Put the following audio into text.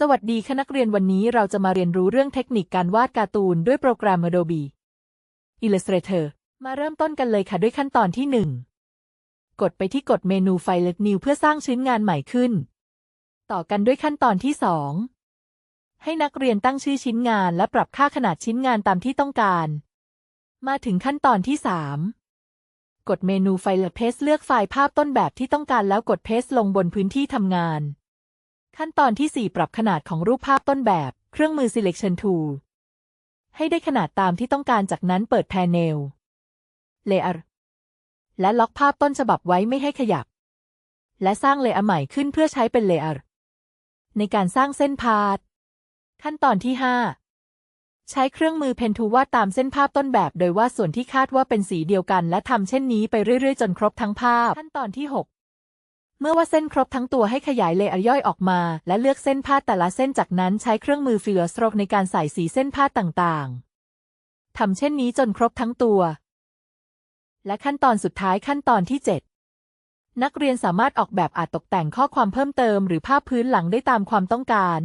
สวัสดีค่ะนักเรียนวันนี้เราจะมาเรียนรู้เรื่องเทคนิคการวาดการ์ตูนด้วยโปรแกรม Adobe Illustrator มาเริ่มต้นกันเลยค่ะด้วยขั้นตอนที่ 1 กดไปที่กดเมนูไฟล์ New เพื่อสร้างชิ้นงานใหม่ขึ้น ต่อกันด้วยขั้นตอนที่ 2 ให้นักเรียนตั้งชื่อชิ้นงานและปรับค่าขนาดชิ้นงานตามที่ต้องการ มาถึงขั้นตอนที่ 3 กดเมนูไฟล์ Paste เลือกไฟล์ภาพต้นแบบที่ต้องการแล้วกด Paste ลงบนพื้นที่ทำงาน ขั้นตอนที่ 4 ปรับขนาดของรูปภาพต้นแบบ เครื่องมือ Selection Tool ให้ได้ขนาดตามที่ต้องการจากนั้นเปิด Panel Layer และล็อกภาพต้นฉบับไว้ไม่ให้ขยับ และสร้างเลเยอร์ใหม่ขึ้นเพื่อใช้เป็น Layer ในการสร้างเส้นพาด ขั้นตอนที่ 5 ใช้เครื่องมือเพนทูวาดตามเส้นภาพต้นแบบ โดยวาดส่วนที่คาดว่าเป็นสีเดียวกัน และทำเช่นนี้ไปเรื่อยๆ จนครบทั้งภาพ ขั้นตอนที่ 6 เมื่อว่าเส้นครบทั้งตัวให้ขยายเลเยอร์ย่อยออกมา และเลือกเส้นพาดแต่ละเส้นจากนั้นใช้เครื่องมือฟิลสโตรกในการใส่สีเส้นพาดต่างๆทำเช่นนี้จนครบทั้งตัว และขั้นตอนสุดท้ายขั้นตอนที่ 7 นักเรียนสามารถออกแบบอาจตกแต่งข้อความเพิ่มเติมหรือภาพพื้นหลังได้ตามความต้องการ